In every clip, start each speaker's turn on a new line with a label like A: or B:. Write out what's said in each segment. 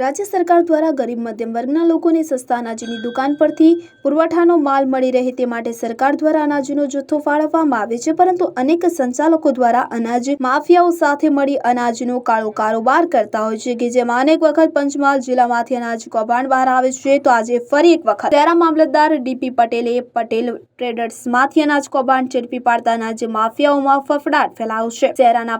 A: રાજ્ય સરકાર દ્વારા ગરીબ મધ્યમ વર્ગના લોકોને સસ્તા અનાજની દુકાન પરથી પુરવઠાનો માલ મળી રહે તે માટે સરકાર દ્વારા અનાજનો જથ્થો ફાળવવામાં આવે છે, પરંતુ અનેક સંચાલકો દ્વારા અનાજ માફિયાઓ સાથે મળી અનાજનો કાળો કારોબાર કરતા હોય છે, કે જેમાં અનેક વખત પંચમહાલ જિલ્લામાંથી અનાજ કૌભાંડ બહાર આવે છે. તો આજે ફરી એક વખત તેરા મામલતદાર ડીપી પટેલે પટેલ ટ્રેડર્સમાંથી અનાજ કૌભાંડ ઝડપી પાડતા અનાજ માફિયાઓમાં ફફડાટ ફેલાયો છે.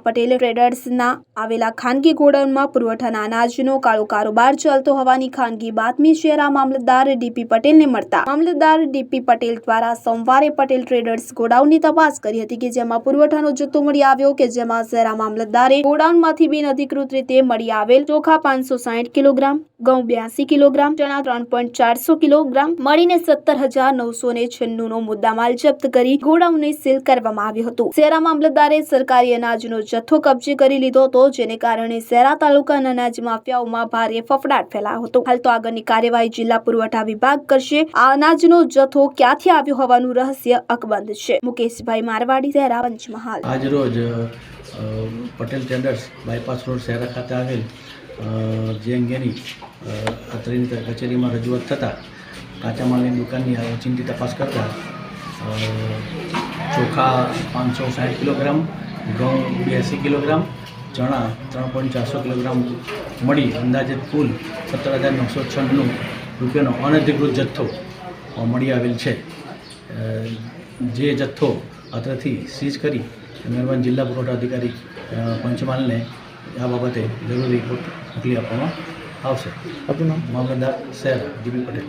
A: પટેલ ટ્રેડર્સના આવેલા ખાનગી ગોડાઉનમાં પુરવઠાના અનાજનો કાળો કારોબાર ચાલતો હોવાની ખાનગી બાતમી શહેરા મામલતદાર ડીપી પટેલને મળતા. મામલતદાર ડીપી પટેલ દ્વારા સોમવારે પટેલ ટ્રેડર્સ ગોડાઉનની તપાસ કરી હતી કે જેમાં પુરવઠાનો જથ્થો મળી આવ્યો કે જેમાં શહેરા મામલતદારે ગોડાઉનમાંથી બિનઅધિકૃત રીતે મળી આવેલ ચોખા પાંચસો કિલોગ્રામ ઘઉં બ્યાસી કિલોગ્રામ, ચણા ત્રણ પોઈન્ટ ચારસો કિલોગ્રામ, મળીને સત્તર હજાર નવસો ને છન્નું નો મુદ્દામાલ જપ્ત કરી ગોડાઉનને સીલ કરવામાં આવ્યું હતું. સેરા મામલતદારે સરકારી અનાજનો જથ્થો કબજે કરી લીધો હતો, જેને કારણે સેરા તાલુકાના અનાજ માફિયાઓમાં ભારે ફફડાટ ફેલાયો હતો. હાલ તો આગળની કાર્યવાહી જિલ્લા પુરવઠા વિભાગ કરશે. આ અનાજનો જથ્થો ક્યાંથી આવ્યો હોવાનું રહસ્ય અકબંધ છે. મુકેશભાઈ મારવાડી સેરા પંચમહાલ.
B: આજરોજ Patel tenders bypass road Sera ખાતે આવેલ જે અંગેની અત્રેની કચેરીમાં રજૂઆત થતાં કાચા માલની દુકાનની ઓચિંતી તપાસ કરતાં ચોખા પાંચસો સાઠ કિલોગ્રામ, ઘઉં બ્યાસી કિલોગ્રામ, ચણા ત્રણ પોઈન્ટ ચારસો કિલોગ્રામ મળી. અંદાજે કુલ સત્તર હજાર નવસો છન્નું રૂપિયાનો અનધિકૃત જથ્થો મળી આવેલ છે. જે જથ્થો અત્રેથી સીઝ કરી, મહેરબાન જિલ્લા પુરવઠા અધિકારી પંચમહાલને આ બાબતે જરૂરી રિપોર્ટ મોકલી આપવામાં આવશે. આપનું નામ? મામલતદાર શહેર જીબી પટેલ.